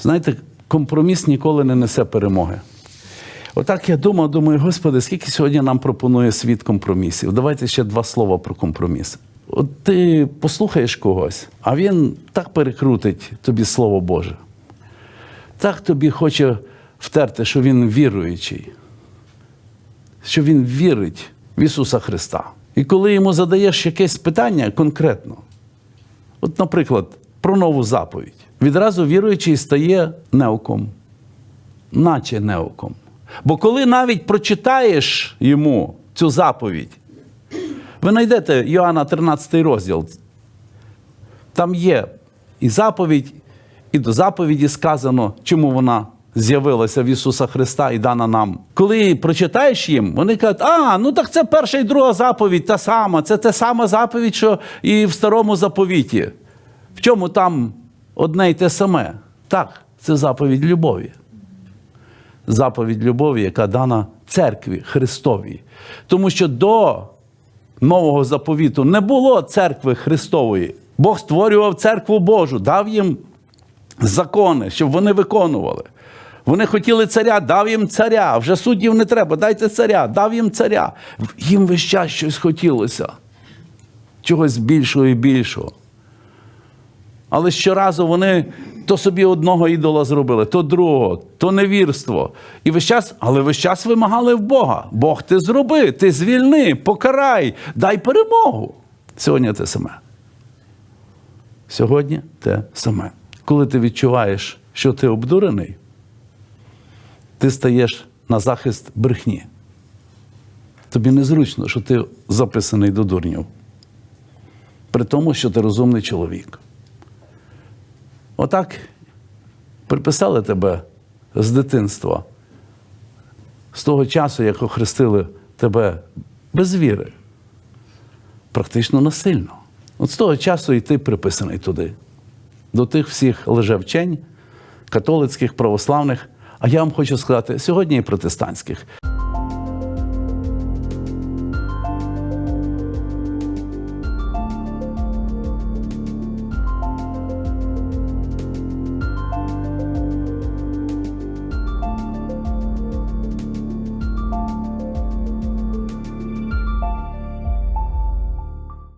Знаєте, компроміс ніколи не несе перемоги. Отак я думав, думаю, Господи, скільки сьогодні нам пропонує світ компромісів? Давайте ще два слова про компроміс. От ти послухаєш когось, а він так перекрутить тобі Слово Боже. Так тобі хоче втерти, що він віруючий, що він вірить в Ісуса Христа. І коли йому задаєш якесь питання конкретно, от, наприклад, про нову заповідь, відразу віруючий стає неуком, наче неуком. Бо коли навіть прочитаєш йому цю заповідь, ви знайдете Йоанна 13 розділ. Там є і заповідь, і до заповіді сказано, чому вона з'явилася в Ісуса Христа і дана нам. Коли прочитаєш їм, вони кажуть, а, ну так це перша і друга заповідь, та сама, це та сама заповідь, що і в старому заповіті. В чому там одне й те саме? Так, це заповідь любові заповідь любові, яка дана церкві Христовій. Тому що до нового заповіту не було церкви Христової. Бог створював церкву Божу, дав їм закони, щоб вони виконували. Вони хотіли царя, дав їм царя. Вже суддів не треба, дайте царя, дав їм царя. Їм весь час щось хотілося. Чогось більшого і більшого. Але щоразу вони то собі одного ідола зробили, то другого, то невірство. І весь час, але весь час вимагали в Бога. Бог ти зроби, ти звільни, покарай, дай перемогу. Сьогодні те саме. Сьогодні те саме. Коли ти відчуваєш, що ти обдурений, ти стаєш на захист брехні. Тобі незручно, що ти записаний до дурнів. При тому, що ти розумний чоловік. Отак приписали тебе з дитинства, з того часу, як охрестили тебе без віри, практично насильно. От з того часу і ти приписаний туди, до тих всіх лжевчень, католицьких, православних, а я вам хочу сказати, сьогодні і протестантських.